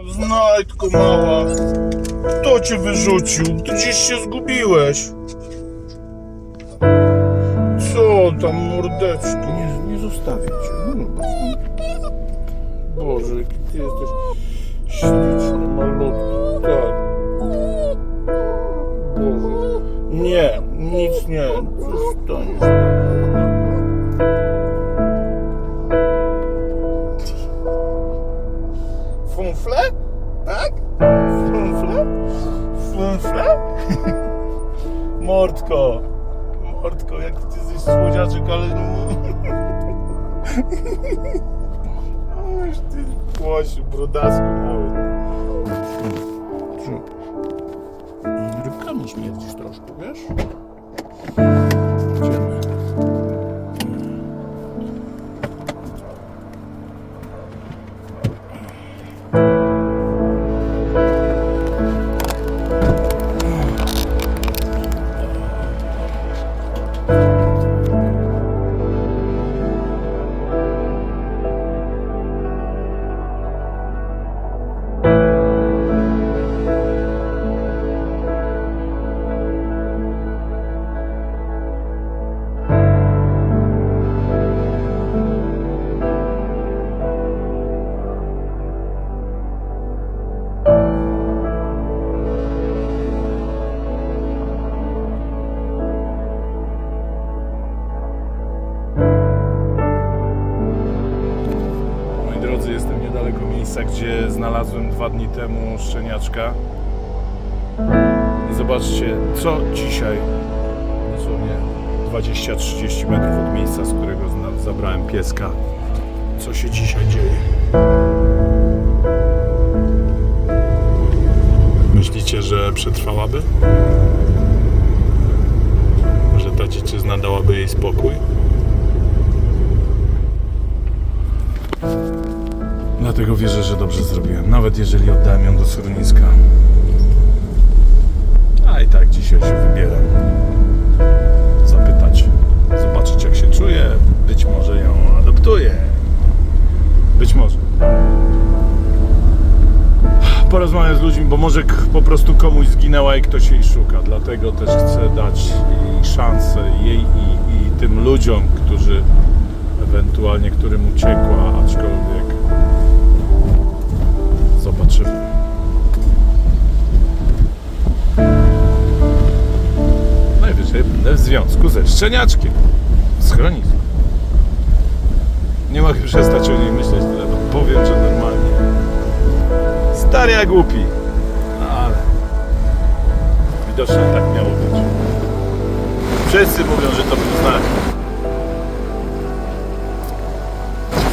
Znajdko mała, kto cię wyrzucił? Ty gdzieś się zgubiłeś. Co tam, mordeczko? Nie, nie zostawię cię. No, zobacz. Boże, jaki ty jesteś śliczny, malutki. Tak. Boże. Nie, nic nie. Zostaniesz. Funfle? Tak? Funfle? Funfle? Mordko. Mordko, jak ty jesteś słodziaczek, ale... Ależ ty płosiu, brodasku mały. Rybkami śmierdzisz troszkę, wiesz? Miejsca, gdzie znalazłem dwa dni temu szczeniaczka. I zobaczcie, co dzisiaj, dosłownie 20-30 metrów od miejsca, z którego zabrałem pieska, co się dzisiaj dzieje. Myślicie, że przetrwałaby? Że ta dziczyzna dałaby jej spokój? Dlatego wierzę, że dobrze zrobiłem, nawet jeżeli oddałem ją do schroniska. A i tak dzisiaj się wybieram. Zapytać, zobaczyć jak się czuje, być może ją adoptuję. Być może. Porozmawiam z ludźmi, bo może po prostu komuś zginęła i ktoś jej szuka. Dlatego też chcę dać jej szansę, jej i, i tym ludziom, którzy ewentualnie którym uciekła, aczkolwiek związku ze szczeniaczkiem. W schronisku. Nie mogę przestać o niej myśleć tyle, powiem, że normalnie. Stary jak głupi. No ale. Widocznie tak miało być. Wszyscy mówią, że to był znak.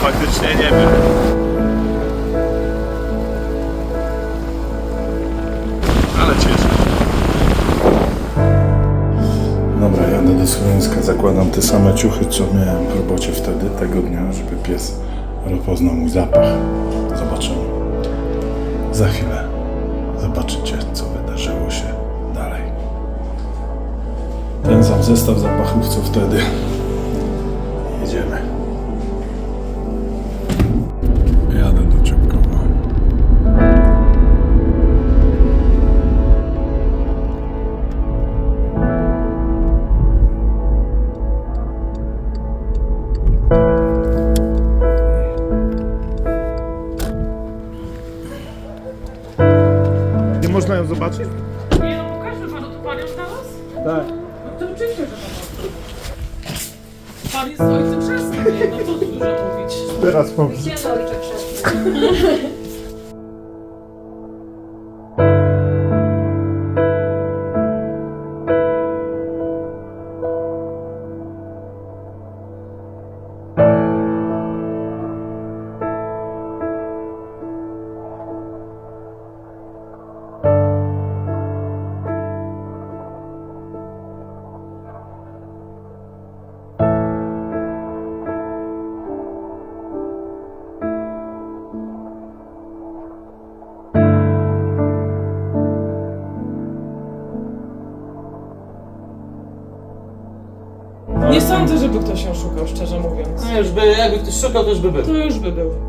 Faktycznie nie wiem. Jadę do schroniska, zakładam te same ciuchy, co miałem w robocie wtedy, tego dnia, żeby pies rozpoznał mój zapach. Zobaczymy. Za chwilę zobaczycie, co wydarzyło się dalej. Ten sam zestaw zapachów, co wtedy. Jedziemy. Można ją zobaczyć? Nie no, pokażmy panu, to pan ją znalazł? Tak. No to oczywiście, że pan Pan jest ojcem chrzestnym, nie? no tu dużo mówić. Teraz mam. Gdzie jest ojczek chrzestny? Nie sądzę, żeby ktoś ją szukał, szczerze mówiąc. No już by, jakby ktoś szukał, to już by był. To już by był.